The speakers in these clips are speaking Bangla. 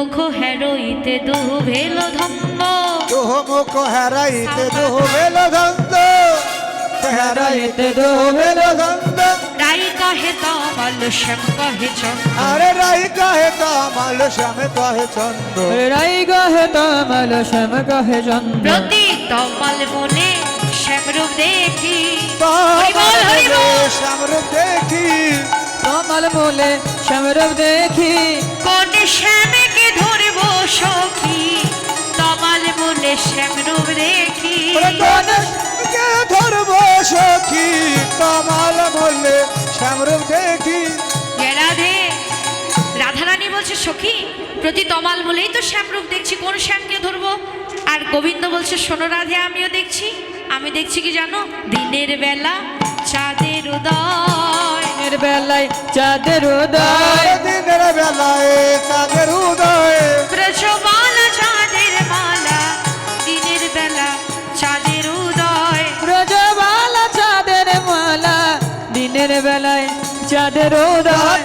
মুখ হেরোইতে দুহু ভেলো ধম্ম দুহ মুখ হারাইতে দুহ বেল গন্ধ হারাইতে দুহ বেল গন্ধ রাই কহে তমল শ্যাম কহে চন্দ্র। আরে রাই কাহে কামাল শ্যামে কাহে চন্দ্র। রাই গাহে তামাল শ্যাম গাহে চন্দ্র। প্রতি তমল মনে শ্যাম রূপ দেখি। বল, হরি বল। শ্যামরূপ দেখি। কমল মূলে শ্যামরূপ দেখি। কোন শ্যামকে ধরব সখী তমাল মূলে শ্যাম রূপ দেখি ওরে গণেশকে ধরবো সখী কামাল বললে শ্যামরূপ দেখি রাধে রাধারানী বলছে সখী প্রতি তমাল বলেই তো শ্যামরূপ দেখছি কোন শ্যামকে ধরবো? আর গোবিন্দ বলছে শোনো রাধে আমিও দেখছি। আমি দেখছি কি জানো দিনের বেলা চাঁদের উদয়। দিনের বেলায় চাঁদের উদয়। দিনের বেলায় চাঁদের উদয়। ব্রজমালা চাঁদের মালা দিনের বেলা চাঁদের উদয়। ব্রজবালা চাঁদের মালা দিনের বেলায় চাঁদের উদয়।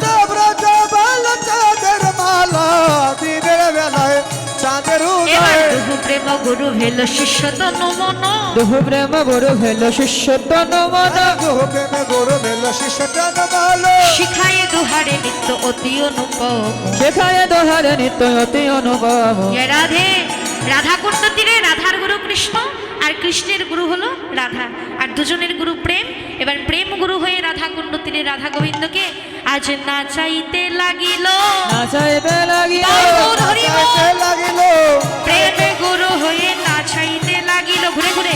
প্রেম গুরু ভেল শিষ্য তনু মন। বহু প্রেম গুরু ভেল শিষ্য তন মন। বহু প্রেম গুরু ভেল শিষ্য শিষ্যটান মন। শিখায় দুহারে নিত্য অতি অনুপম। শেখায় দোহারে নিত্য অতি অনুভব এ রাধে রাধা কুণ্ড তীরে রাধার গুরু কৃষ্ণ আর কৃষ্ণের গুরু হলো রাধা। আর দুজনের গুরু প্রেম। এবার প্রেম গুরু হয়ে রাধা কুণ্ড তীরে রাধা গোবিন্দকে আজ না চাইতে লাগিল। নাচাইতে লাগিল লাগিল। প্রেম গুরু হয়ে না চাইতে লাগিল। ঘুরে ঘুরে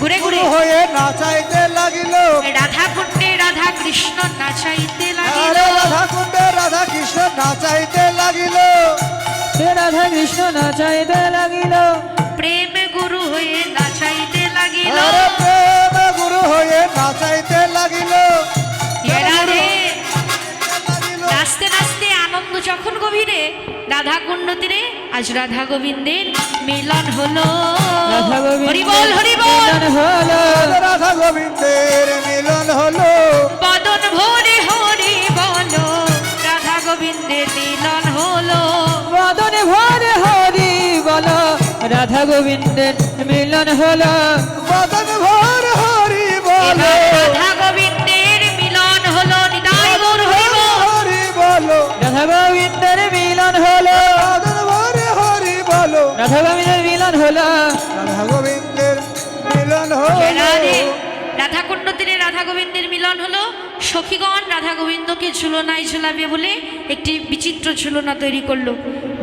ঘুরে ঘুরে। হয়ে নাচাইতে লাগিল। রাধা কুণ্ডে রাধা কৃষ্ণ না চাইতে লাগিল। রাধা কুণ্ডে রাধা কৃষ্ণ নাচাইতে লাগিল। রাধা কৃষ্ণ নাচাইতে লাগিল। প্রেম গুরু হয়ে না চাইতে লাগিল। তীরে আজ রাধা গোবিন্দের মিলন হলো। রাধা গোবিন্দ হরি বল হরি বল মিলন হলো। রাধা গোবিন্দের মিলন হলো। বদন ভরে হরি বলো রাধা গোবিন্দের মিলন হলো। বদনে ভরে হরি বল রাধা গোবিন্দের মিলন হলো। বদন ভর হরি বলো। রাধা গোবিন্দের মিলন হলো নিতাই গৌর হরি বল। রাধা গোবিন্দের মিলন হলো। গোবিন্দের মিলন হলো। রাধা গোবিন্দের মিলন হলো। রাধা কুণ্ড তীরে রাধা গোবিন্দের মিলন হলো। সখীগণ রাধা গোবিন্দকে ঝুলনায় ঝুলাবে বলে একটি বিচিত্র ঝুলনা তৈরি করল।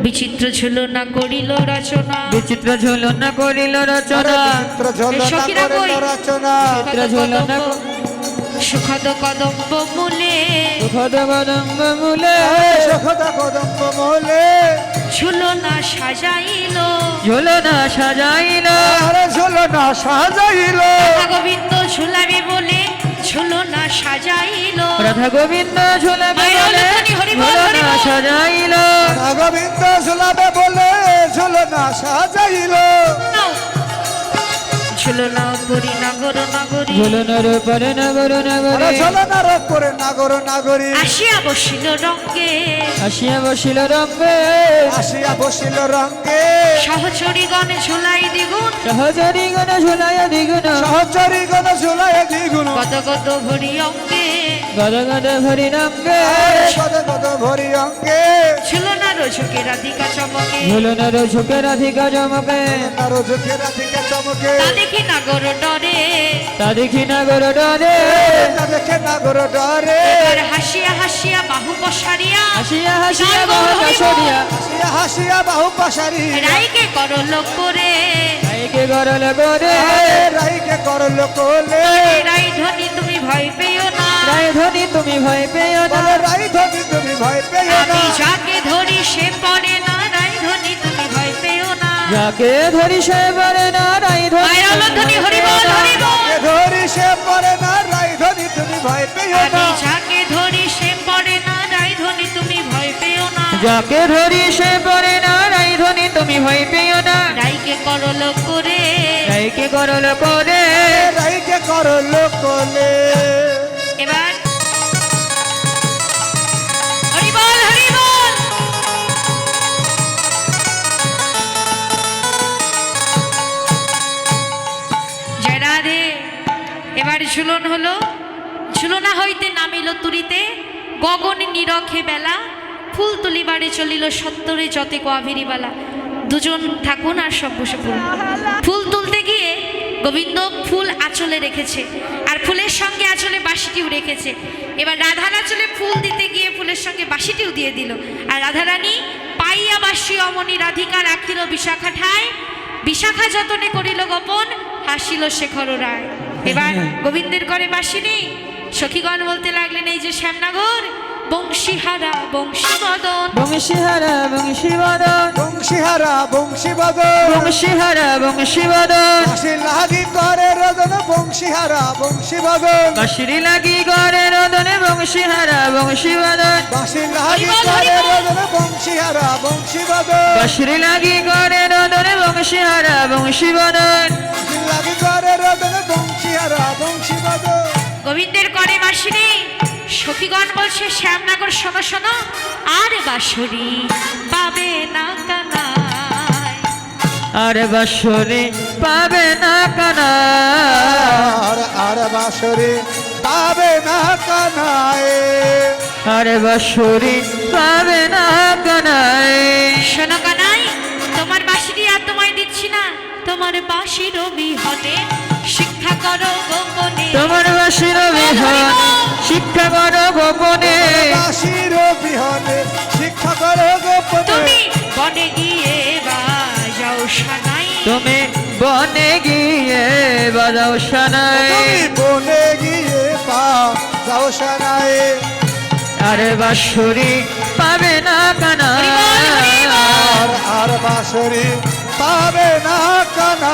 বিচিত্র ঝুলনা করিল রচনা। বিচিত্র ঝুলনা করিল রচনা। সখীরা কই? রচনা। ঝুলনা সুখদ কদম্ব মূলে। সুখদ বদম্ব মূলে। সখদা কদম্ব মহলে ঝুলনা সাজাইল। ঝুলনা সাজাইল। আরে ঝুলনা সাজাইল। রাধা গোবিন্দ ঝুলাবে বলে ঝুলনা সাজাইল। রাধা গোবিন্দ ঝুলাবে বলে ঝুলনা। সাজাইল। রাধা গোবিন্দ ঝুলাবে বলে ঝুলনা সাজাইল। ঝুলনা পুরী নগর নগরী। নগর ঝুলনা রোগ করে নাগর নাগরী। আসিয়া বসিল রঙ্গে। আসিয়া বসিল রঙ্গে। আসিয়া বসিল রঙ্গে। সহচরীগণ ঝুলাই দ্বিগুণ। সহচরী গণ ঝুলাইয়া দ্বিগুণ। সহচরী গণ ঝুলায় দ্বিগুণ। গদ গদ ভরি অঙ্গে। গদ গদ ভরি রঙ্গে। কদ কদ ভরি অঙ্গে। ঝুলনা রোঝকে রাধিকা চমকে। ঝুলনার ঝুঁকে রাধিকা জমকে তার ঝুঁকে রাধিকা চমকে। তা দেখি নাগর ডরে তা দেখি নগর ডরে তা দেখে নাগর ডরে এবার হাসিয়া হাসিয়া বাহু পসারিয়া হাসিয়া হাসিয়া গৌর বাহা হাসিয়া হাসিয়া বাহু পাশারি রাইকে করল করে। আইকে গরল করে। রাইকে করল কোলে রাই ধনী তুমি ভয় পেও না। রায় ধনী তুমি ভয় পেও না। রাই ধনি তুমি ভয় পেও না। আমি যাকে ধরি সে পড়ে না। যাকে ধরি সে পারে না রাই এ ধরি সে পরে না রাই ধনি তুমি ভয় পেও না। যাকে ধরি সে পড়ে না রাই ধনী তুমি ভয় পেও না। যাকে ধরি সে পারে না রাই ধনী তুমি ভয় পেও না। রাইকে করল করে। রাইকে গরল করে। রাইকে করল কোলে নামিল তুরিতে গগন নিরখে বেলা ফুল তুলিবারে চলিল সত্তরে যতে কোয়াভিরিবালা দুজন থাকুন আর সব বসে পড়ুন ফুল তুলতে গিয়ে গোবিন্দ ফুল আঁচলে রেখেছে আর ফুলের সঙ্গে আঁচলে বাঁশিটিও রেখেছে। এবার রাধার আঁচলে ফুল দিতে গিয়ে ফুলের সঙ্গে বাঁশিটিও দিয়ে দিল। আর রাধারানী পাইয়া বাসি অমনি রাধিকা রাখিল বিশাখা ঠায়। বিশাখা যতনে করিল গোপন হাসিল শেখর রায়। এবার গোবিন্দের করে বাসি নেই। সখীগণ বলতে লাগলেন এই যে শ্যামনগর বংশীহারা বংশীবদন। বংশীহারা বংশীবদন। বংশীহারা বংশীবদন। বংশীহারা বংশীবদন। বাঁশি লাগি করে রদন বংশীহারা বংশীবদন। বাঁশিরি লাগি গড়ে রদনে বংশীহারা বংশীবদন। বাঁশি লাগি হরিবল, করে হরিবল। রদন বংশীহারা বংশীবদন। বাঁশিরি লাগি গড়ে রদনে বংশীহারা বংশীবদন। বাঁশি লাগি করে রদন বংশীহারা বংশীবদন। গোবিন্দের করে বাসি নেই সখীগণ বলছে শ্যামনগর শোনো শোনো আর বাসরি পাবে না কানায়। আর বাসরে পাবে না কানা আর আর বাঁশরি পাবে না কানায়। আর বাসরে পাবে না কানায়। শোনো কানাই তোমার বাসিটি আর তোমায় দিচ্ছি না। তোমার বাসির বিহনে শিক্ষা করো গোপনে। তোমার বাসির বিহান শিক্ষা করো গোপনে। বাঁশির বিহনে শিক্ষা করো গোপনে। তুমি বনে গিয়ে বাজাও সানাই। তুমি বনে গিয়ে বাজাও সানাই। তুমি বনে গিয়ে পা যাও সানায় আর বাসুরি পাবে না কানা। আর আর পাবে না কানায়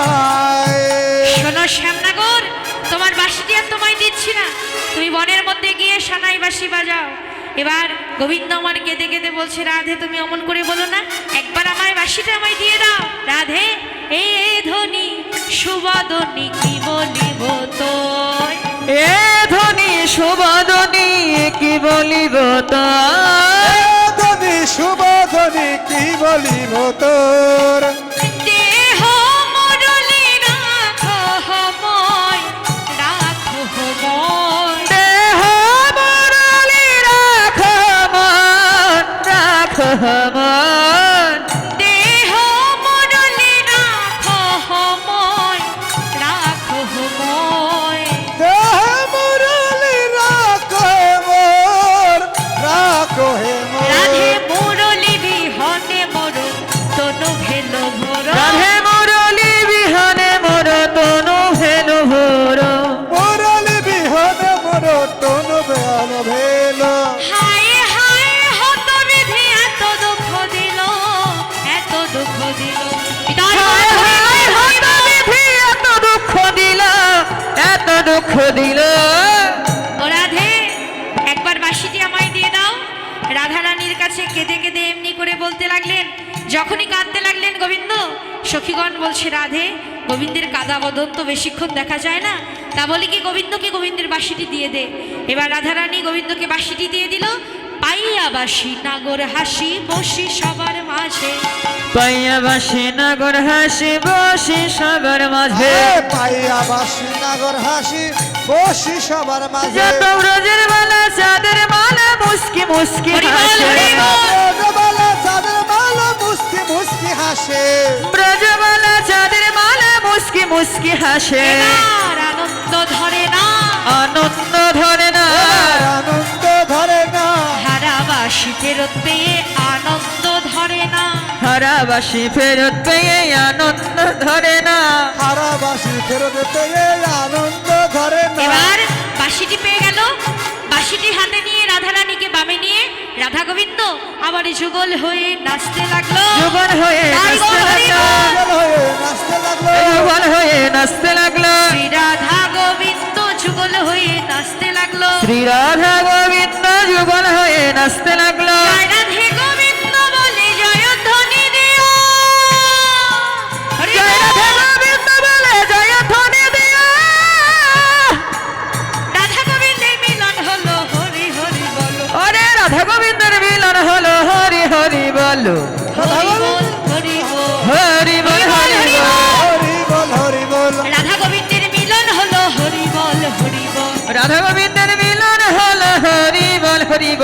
শ্যামনগর তোমার বাসিটি আর তোমায় দিচ্ছি না। তুমি বনের মধ্যে গিয়ে সানাই বাসি বাজাও। এবার গোবিন্দ আমার কেঁদে কেঁদে বলছে রাধে তুমি অমন করে বলো না। একবার আমার বাসিটা আমায় দিয়ে দাও। রাধে এ ধ্বনি সুবাদনি কি বলিব এ ধ্বনি সুবাদনি কি বলিব তাই ধনী শুভধনী কি বলিব তোর এত দুঃখ দিল। ও কাছে কেঁদে কেঁদে এমনি করে বলতে লাগলেন, যখনই কাঁদতে লাগলেন গোবিন্দ, সখীগণ বলছে, রাধে, গোবিন্দের কাদা বদন তো বেশিক্ষণ দেখা যায় না। তা বলি কি গোবিন্দকে গোবিন্দের বাঁশিটি দিয়ে দে? এবার রাধারানী গোবিন্দকে বাঁশিটি দিয়ে দিল, পাইয়া বাসি, নাগর হাসি, বসি সবার মাঝে পাইয়া বাসি নাগর হাসি বসি সবার মাঝে। পাইয়া বাসি নাগর হাসি বসি সবার মাঝে। যত ব্রজের মালা চাঁদের মালা মুস্কি মুস্কি হাসে। হরি ব্রজবালা চাঁদের মালা মুস্কি মুস্কি হাসে। ব্রজমালা চাঁদের মালা মুস্কি মুস্কি হাসে। আনন্দ ধরে না। আনন্দ ধরে না। আনন্দ ধরে না। হারাবাসি ফেরত পেয়ে আনন্দ ধরে না। হারাবাসি ফেরত পেয়ে আনন্দ ধরে না। হারাবাসি ফেরত পেয়ে আনন্দ ধরে না। এবার বাঁশিটি পেয়ে গেল। বাঁশিটি হাতে নিয়ে রাধারানীকে বামে নিয়ে রাধা গোবিন্দ আবার যুগল হয়ে নাচতে লাগল। যুগল হয়ে নাচতে লাগল। বল। হয়ে নাচতে লাগল। যুগল হয়ে নাচতে লাগল। শ্রী রাধা গোবিন্দ যুগল হয়ে নাচতে লাগল। শ্রী রাধা গোবিন্দ যুগল হয়ে নাচতে লাগল।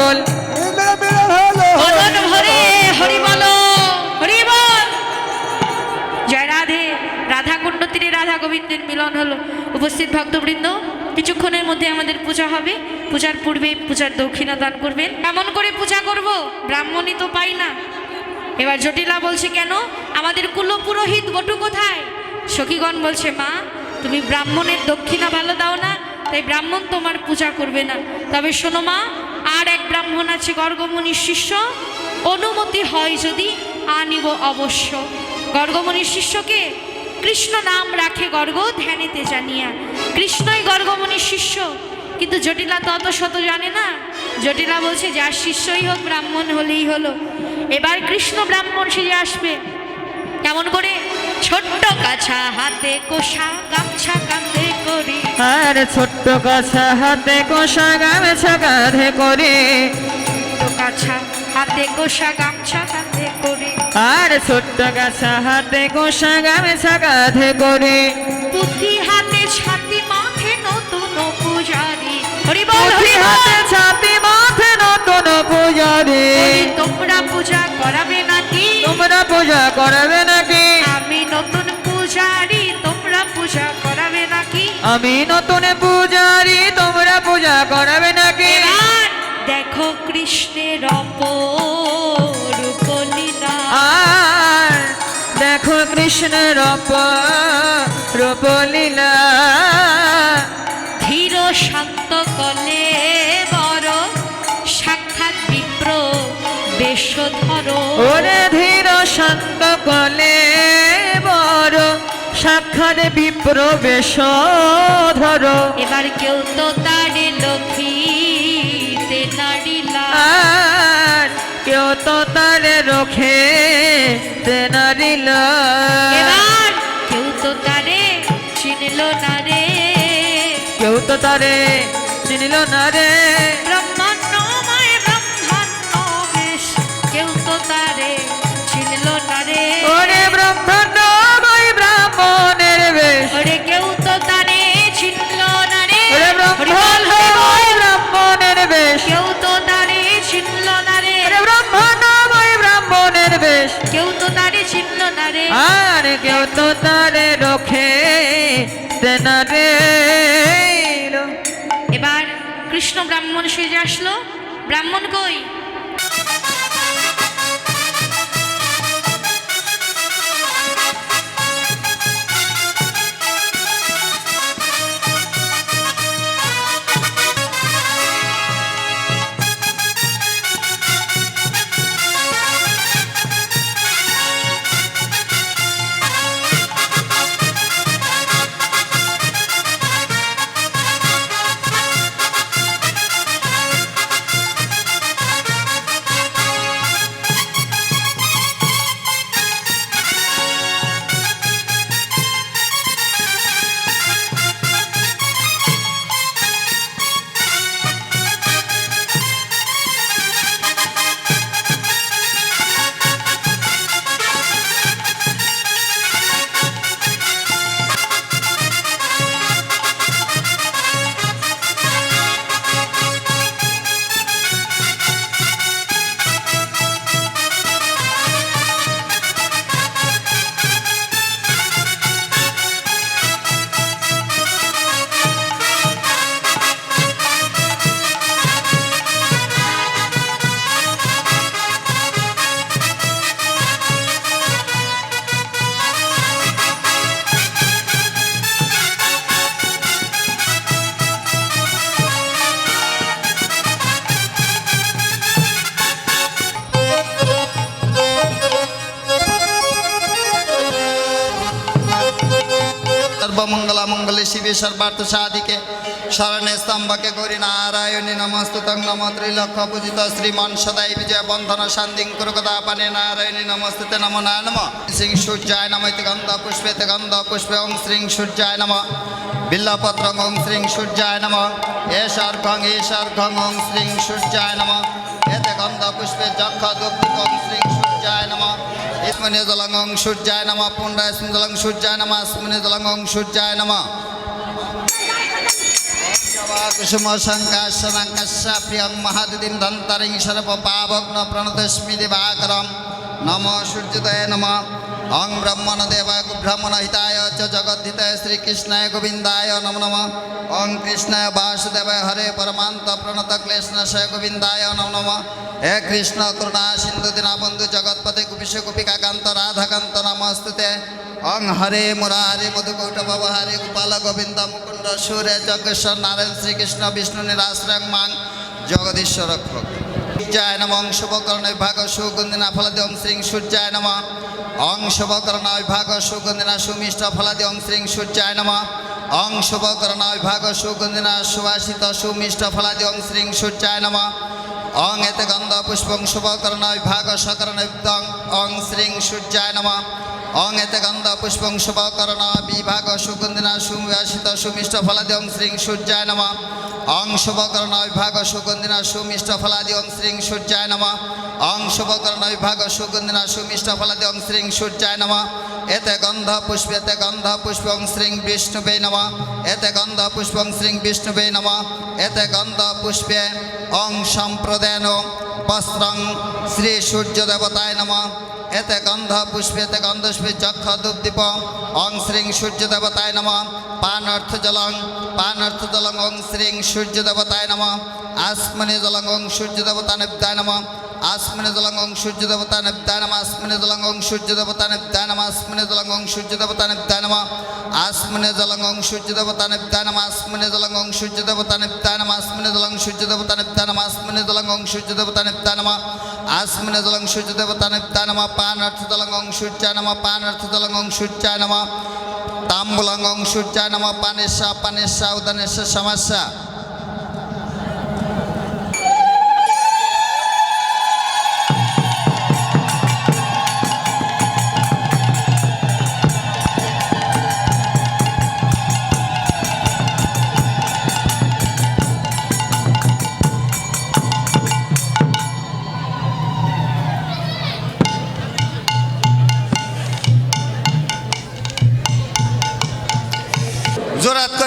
বল। জয় রাধে, রাধা কুণ্ড তীরে রাধা গোবিন্দের মিলন হলো। উপস্থিত ভক্তবৃন্দ, কিছুক্ষণের মধ্যে আমাদের পূজা হবে। পূজার পূর্বে পূজার দক্ষিণা দান করবেন। কেমন করে পূজা করব, ব্রাহ্মণই তো পাই না। এবার জটিলা বলছে কেন? আমাদের কুলপুরোহিত গটু কোথায়? সখীগণ বলছে, মা, তুমি ব্রাহ্মণের দক্ষিণা ভালো দাও না, তাই ব্রাহ্মণ তোমার পূজা করবে না। তবে শোনো মা আর এক ব্রাহ্মণ আছে গর্গমুনির শিষ্য। অনুমতি হয় যদি আনিব অবশ্য। গর্গমুনির শিষ্যকে কৃষ্ণ নাম রাখে গর্গ, ধ্যানেতে জানিয়া। কৃষ্ণই গর্গমুনির শিষ্য, কিন্তু জটিলা তত শত জানে না। জটিলা বলছে, যার শিষ্যই হোক ব্রাহ্মণ হলেই হলো। এবার কৃষ্ণ ব্রাহ্মণ সেজে আসবে, কেমন করে? ছোট্ট কাছা হাতে কোষা, গামছা কাঁধে আর ছোট্ট কাছা হাতে কোষা গামছা কাঁধে করে। কাছা হাতে কোষা গামছা কাঁধে করি। আর ছোট্ট গাছা হাতে কোষা গামছা কাঁধে করে। পুঁথি হাতে ছাতি মাথে নতুন পূজারি। হরি বল পুঁথি হরি হাতে ছাতি মাথে নতুন পূজারে। তোমরা পূজা করাবে নাকি? তোমরা পূজা করাবে নাকি আমি নতুন পূজারি তোমরা পূজা করবে নাকি? দেখো কৃষ্ণের অপরূপ লীলা আর দেখো কৃষ্ণের রূপলীলা। ধীর শান্ত কলে বড় সাক্ষাৎ বিপ্র বেশ ধরো ওরে ধীর শান্ত কলে বড় সাক্ষাৎ বিপ্র বেশ ধর এবার কেউ তো তারে লক্ষ্মীতে আর কেউ তো তারে রখে তেনারিল এবার কেউ তো তারে চিনল না রে। কেউ তো তারে চিনিল না রে কেউ তো তারে চিনল না রে। ওরে ব্রাহ্মণের বেশ। কেউ তো তারে চিনল না রে। আর কেউ তো তারে রখে তেনারে এবার কৃষ্ণ ব্রাহ্মণ সেজে আসলো। ব্রাহ্মণ কই? সর্বমঙ্গলা মঙ্গলে শিবে সর্বার্থ সাধিকে শরণে স্তম্ভকে গৌরী নারায়ণী নমস্তুতং নম ত্রিলক্ষ পূজিত শ্রীমান সদাই বিজয় বন্ধন শান্তিং কুরুকদা পানে নারায়ণী নমস্তুতে নম নম শ্রী সূর্যায় নম ইতি গন্ধ পুষ্পে গন্ধ পুষ্পে ওং শ্রী সূর্যায় নম। বিল্লপত্র ওং শ্রী সূর্যায় নম। এষার্ঘং এষার্ঘং ওং শ্রী সূর্যায় নম। এতে গন্ধ পুষ্পে যক্ষ দুঃখ ওং শ্রী দলং অং ইস্মনে সূর্যায় নম। পুণ্ডায় জলং সূর্যায় নম স্মনে জলঙ্গং সূর্যায় নামা। কুসুম শঙ্কাশনাঙ্কস্য প্রিয়ং মহাদিদিম ধন্তরিং সর্ব পাবগ্ন প্রণতস্মি দিবাকরম। নম সূর্যোদয় নম। অং ব্রহ্মণ দেবায় ব্রাহ্মণ হিতায় চ জগদ্ধিতায় শ্রীকৃষ্ণায় গোবিন্দায় নম নম। অং কৃষ্ণায় বাসুদেবায় হরে পরমান্ত প্রণত ক্লেশনাশয় গোবিন্দায় নম নম। হে কৃষ্ণ করুণা সিন্ধু দীনবন্ধু জগৎপতি কুপিশ কুপিকাকান্ত রাধাকান্ত নমস্তুতে। অং হরে মুরারে মধুকৌটভ হরে গোপাল গোবিন্দ মুকুন্দ সুরে যজ্ঞেশ্বর নারায়ণ শ্রীকৃষ্ণ বিষ্ণু নিরাশ্রয় মাং। জগদীশ্বর সূর্যায় নম। অং শুভকরণ বিভাগ সুগন্ধিনা ফলাদি অং শ্রীং সূর্যায় নম। অং শুভকরণ বিভাগ সুগন্ধিনা সুমিষ্ট ফলাদি অং শ্রীং সূর্যায় নম। অং শুভকরণ বিভাগ সুগন্ধিনা সুবাসিত সুমিষ্ট ফলাদি অং শ্রীং সূর্যায় নম। অং এতে গন্ধ পুষ্পং শুভকরণ বিভাগ সকরণ বিদ্যং অং শ্রীং সূর্যায় নম। অং এতে গন্ধ পুষ্পং শুভকরণ বিভাগ সুগন্ধিনা সুবাসিত সুমিষ্ট ফলাদি অং শ্রীং সূর্যায় নম। অং শুভকরণ বিভাগ সুগন্ধিনা সুমিষ্ট ফলাদি অং শ্রী সূর্যায় নম। অংশবকরণ বিভাগ সুগন্ধিনা সুমিষ্ট ফলাদি অং শ্রী সূর্যায় নম। এতে গন্ধ পুষ্পেতে গন্ধ পুষ্পং শ্রীং বিষ্ণুবে নম। এতে গন্ধ পুষ্পং শ্রীং বিষ্ণুবে নম। এতে গন্ধ পুষ্পে অং সম্প্রদান বস্ত্রং শ্রী সূর্য দেবতায় নম। এতে গন্ধ পুষ্পেতে গন্ধস্পে চক্ষ দুপদীপ অং শ্রীং সূর্য দেবতায় নম। পান অর্থ জলং পান অর্থ জলং ওং শ্রীং সূর্য দেবতায় নম। আসমনি জলং ওং সূর্য দেবতা নম। আসমনি জলং ওং সূর্য দেবতা নিব্দায় নম আসমনি জলং ওং সূর্য দেবতা নিব্দায় নম আসমনি জলং ওং সূর্য দেবতা নিব্দায় নম আসমনি জলং ওং সূর্য দেবতা নিব্দায় নম আসমনি জলং ওং সূর্য দেবতা নিব্দায় নম আসমনি জলং সূর্য দেবতা নিব্দায় নম আসমনি জলং সূর্য দেবতা নিব্দায় নম আসমনি জলং সূর্য দেবতা নিব্দায় নম পান অর্থ জলং ওং সূর্যায় নম পান অর্থ জলং ওং সূর্যায় নম তাম্বুলং ওং সূর্যায় নম পানেশা পানেশা, উদানেশা সমস্যা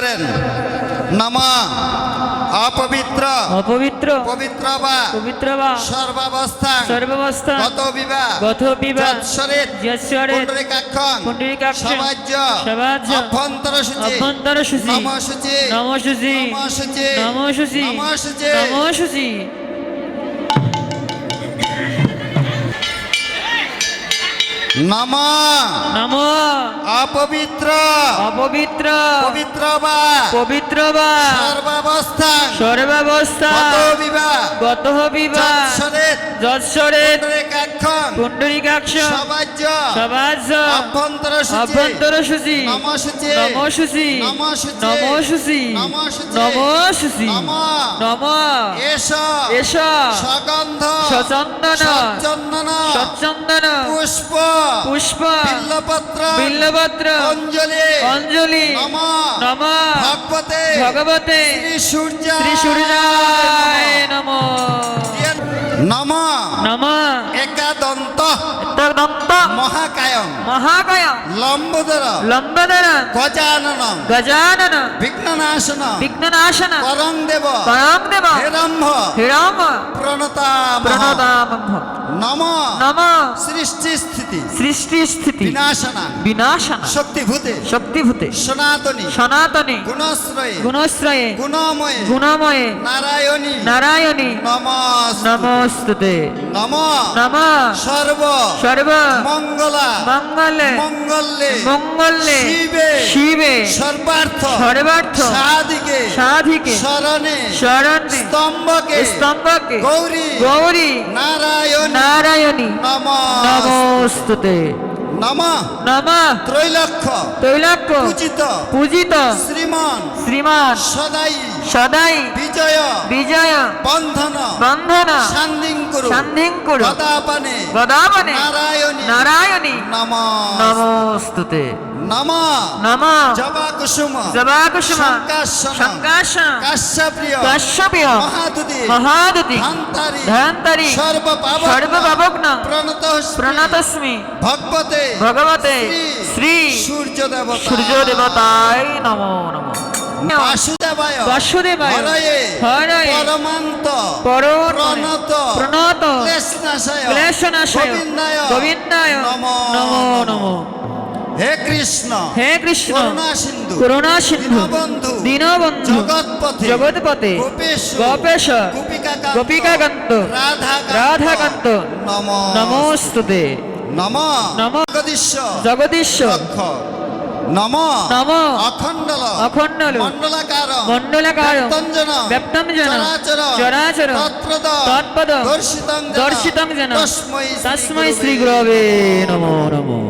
করেন। নম অপবিত্র অপবিত্র পবিত্র বা পবিত্র বা সর্বাবস্থা সর্বাবস্থা গত বিবাহ গত বিবাহ যৎসরিত যৎসরিত পুণ্ডরিকাক্ষং পুণ্ডরিকাক্ষং সমাজ্য সমাজ্য অভ্যন্তর সূচি অভ্যন্তর সূচি নম সূচি নম সূচি নম সূচি নম সূচি নম সূচি নম সূচি নম নম অপবিত্র। অপবিত্র। পবিত্র বা পবিত্র বা সর্বাবস্থা সর্বাবস্থা গত বিবাহ যৎসরেত পুণ্ডরিকাক্ষং পুণ্ডরিকাক্ষ সমাজ্য সবাজ অভ্যন্তর অভ্যন্তর সূচি নম সূচি নম সূচি নম। এস। এস। সগন্ধ। সচন্দন। সচন্দন পুষ্প। পুষ্প। বিল্লপত্র। বিল্লপত্র। অঞ্জলি। অঞ্জলি। নম। নম। ভগবতে। ভগবতে। শ্রী সূর্য শ্রী সূর্যায় নম। নম। নম। একাদন্ত। দন্ত মহাকায়ং। মহাকায়। লম্বোদর লম্বদর গজানন গজানন বিঘ্ননাশন বিঘ্ননাশন করং দেব পরম দেব হেরম্ভ। হিরম প্রণতাম প্রণতাম নম। নম। সৃষ্টি স্থিতি সৃষ্টি স্থিতি বিনাশনা। বিনাশন। শক্তিভূতে। শক্তিভূতে। সনাতনী। সনাতনে। গুণশ্রয়ে। গুণশ্রয়ে। গুণময়ে। গুণময়ে। নারায়ণী। নারায়ণী। নমস্তে নমস্তুতে। নম। নম। সর্ব। সর্ব। মঙ্গলা। মঙ্গলে মঙ্গলে মঙ্গলে শিবে শিবে সর্বার্থ সর্বার্থ সাধিকে সাধিকে শরণে শরণে স্তম্ভকে স্তম্ভকে গৌরী গৌরী নারায়ণ নারায়ণী নম নমস্তুতে। নম। নামা। ত্রৈলক্ষ। তৈলাক্য পূজিত। পূজিত। শ্রীমান। শ্রীমান। সদাই। সদাই। বিজয়। বিজয়। বন্ধন। বন্ধন। শান্তিং কুরু শান্তিঙ্কুরু গদাপানে। গদাপানে। নারায়ণী। নারায়ণী। নম নমস্তুতে। নম। নম। জবা কুসুম জবাকুসুম। শঙ্কাসন। শঙ্কাসন। কাশ্যপ্রিয়। কাশ্যপীয় মহাদুতি। মহাদুতি। ধান্তারি। ধান্তারি। সর্বপাবক সর্বপাবগ্ন প্রণত প্রণতস্মি। ভগবতে। ভগবতে। শ্রী। সূর্য দেবতা সূর্য দেবতায় নমো। নমঃ বাসুদেবায়। বাসুদেবায়। হরয়ে। হরয়ে। পরমান্ত। পরমাত্মনে প্রণত। প্রণত। ক্লেশনাশয় ক্লেশনাশয় গোবিন্দায়। গোবিন্দায়। নমো নমো। নমো। হে কৃষ্ণ হে কৃষ্ণ করুণা সিন্ধু করুণা সিন্ধু দীনবন্ধু দীনবন্ধু জগৎপথে জগৎপথে গোপেশ গোপেশ গোপিকাকান্ত গোপিকাকান্ত রাধাকান্ত রাধাকান্ত নম নমস্তুতে। নম নম জগদীশ্বর লক্ষ নম নম অখণ্ডল অখণ্ডল মণ্ডলাকার মণ্ডলাকার ব্যক্তঞ্জন ব্যক্তঞ্জন চরাচর চরাচর তৎপ্রদ তৎপদ দর্শিতং তস্मै তস্मै শ্রী গুরবে নমঃ।